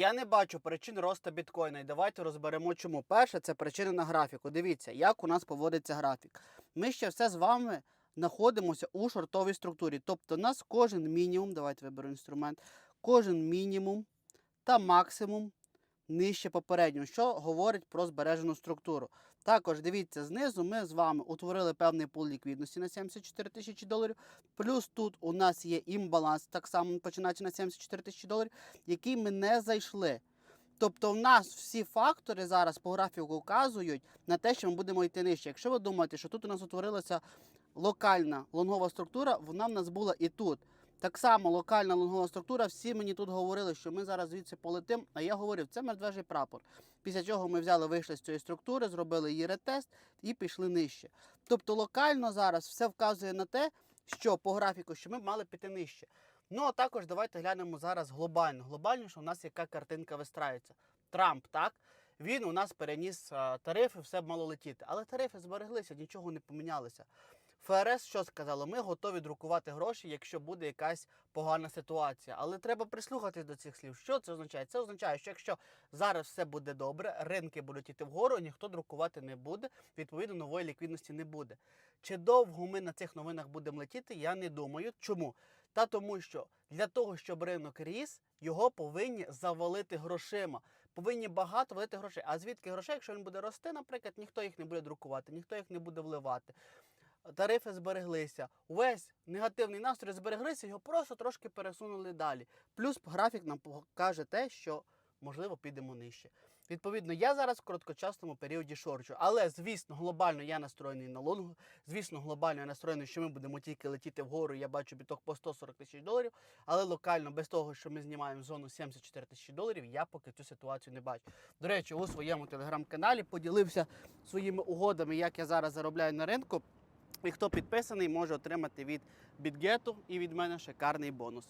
Я не бачу причин росту біткоїна. І давайте розберемо, чому. Перше, це причини на графіку. Дивіться, як у нас поводиться графік. Ми ще все з вами знаходимося у шортовій структурі. Тобто, у нас кожен мінімум, давайте виберу інструмент, кожен мінімум та максимум нижче попереднього, що говорить про збережену структуру. Також дивіться, знизу ми з вами утворили певний пул ліквідності на 74 тисячі доларів. Плюс тут у нас є імбаланс, так само починаючи на 74 тисячі доларів, який ми не зайшли. Тобто в нас всі фактори зараз по графіку вказують на те, що ми будемо йти нижче. Якщо ви думаєте, що тут у нас утворилася локальна лонгова структура, вона в нас була і тут. Так само локальна лонгова структура, всі мені тут говорили, що ми зараз звідси полетим. А я говорив, це медвежий прапор. Після чого ми взяли, вийшли з цієї структури, зробили її ретест і пішли нижче. Тобто локально зараз все вказує на те, що по графіку, що ми б мали піти нижче. Ну а також давайте глянемо зараз глобально. Глобально, що у нас яка картинка вистраюється. Трамп, так? Він у нас переніс а, тарифи, все б мало летіти. Але тарифи збереглися, нічого не помінялося. ФРС що сказало? Ми готові друкувати гроші, якщо буде якась погана ситуація. Але треба прислухатись до цих слів. Що це означає? Це означає, що якщо зараз все буде добре, ринки будуть йти вгору, ніхто друкувати не буде, відповідно, нової ліквідності не буде. Чи довго ми на цих новинах будемо летіти, я не думаю. Чому? Та тому, що для того, щоб ринок ріс, його повинні завалити грошима. Повинні багато валити грошей. А звідки грошей, якщо він буде рости, наприклад, ніхто їх не буде друкувати, ніхто їх не буде вливати. Тарифи збереглися. Увесь негативний настрій збереглися, його просто трошки пересунули далі. Плюс графік нам покаже те, що можливо підемо нижче. Відповідно, я зараз в короткочасному періоді шорчу, але звісно, глобально я настроєний на лонгу. Звісно, глобально я настроєний, що ми будемо тільки летіти вгору. Я бачу біток по 140 тисяч доларів. Але локально, без того, що ми знімаємо зону 74 тисячі доларів, я поки цю ситуацію не бачу. До речі, у своєму телеграм-каналі поділився своїми угодами, як я зараз заробляю на ринку. І хто підписаний, може отримати від бідгету і від мене шикарний бонус.